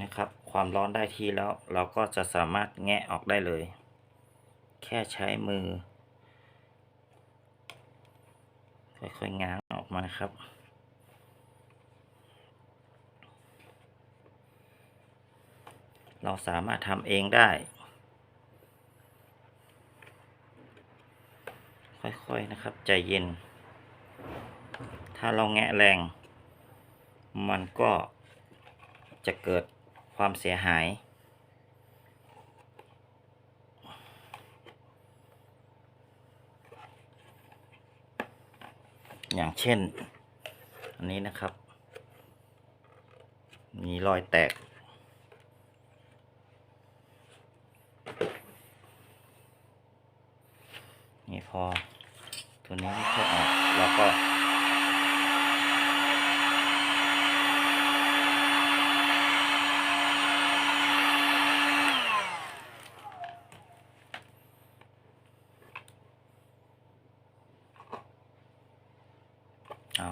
นะครับ ความร้อนได้ที่แล้ว เราก็จะสามารถแงะออกได้เลย แค่ใช้มือ ค่อยๆง้างออกมาครับเราสามารถทำเองได้ ค่อยๆนะครับ ใจเย็น ถ้าเราแงะแรง มันก็จะเกิด ความเสียหาย อย่างเช่น อันนี้นะครับ มีรอยแตก นี่พอ ตัวนี้ไม่ค่อยออกเราก็ เอา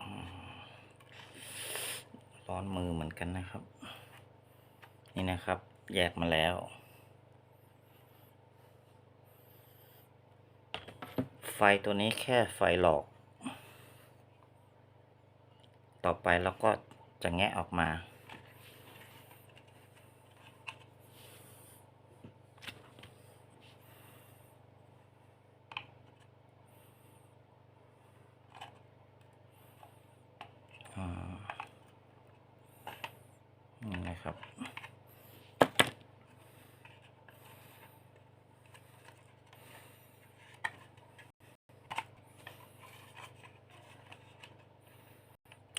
อืมร้อนมือเหมือนกันนะครับ นี่นะครับ แยกมาแล้ว ไฟตัวนี้แค่ไฟหลอก ต่อไปเราก็จะแงะออกมา นะครับ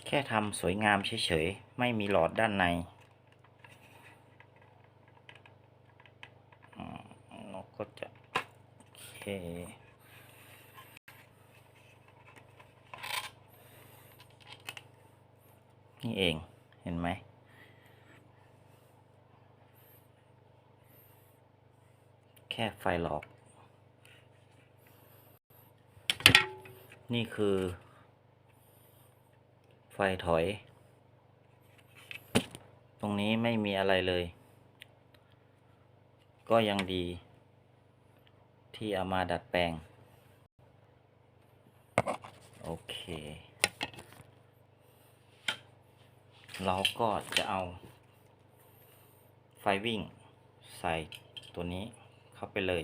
แค่ทำสวยงามเฉยๆ ไม่มีหลอดด้านในเราก็จะโอเค นี่เองเห็นไหมแค่ไฟหลอก นี่คือ ไฟถอย ตรงนี้ไม่มีอะไรเลย ก็ยังดี ที่เอามาดัดแปลง โอเค เราก็จะเอา ไฟวิ่งใส่ตัวนี้เข้าไปเลย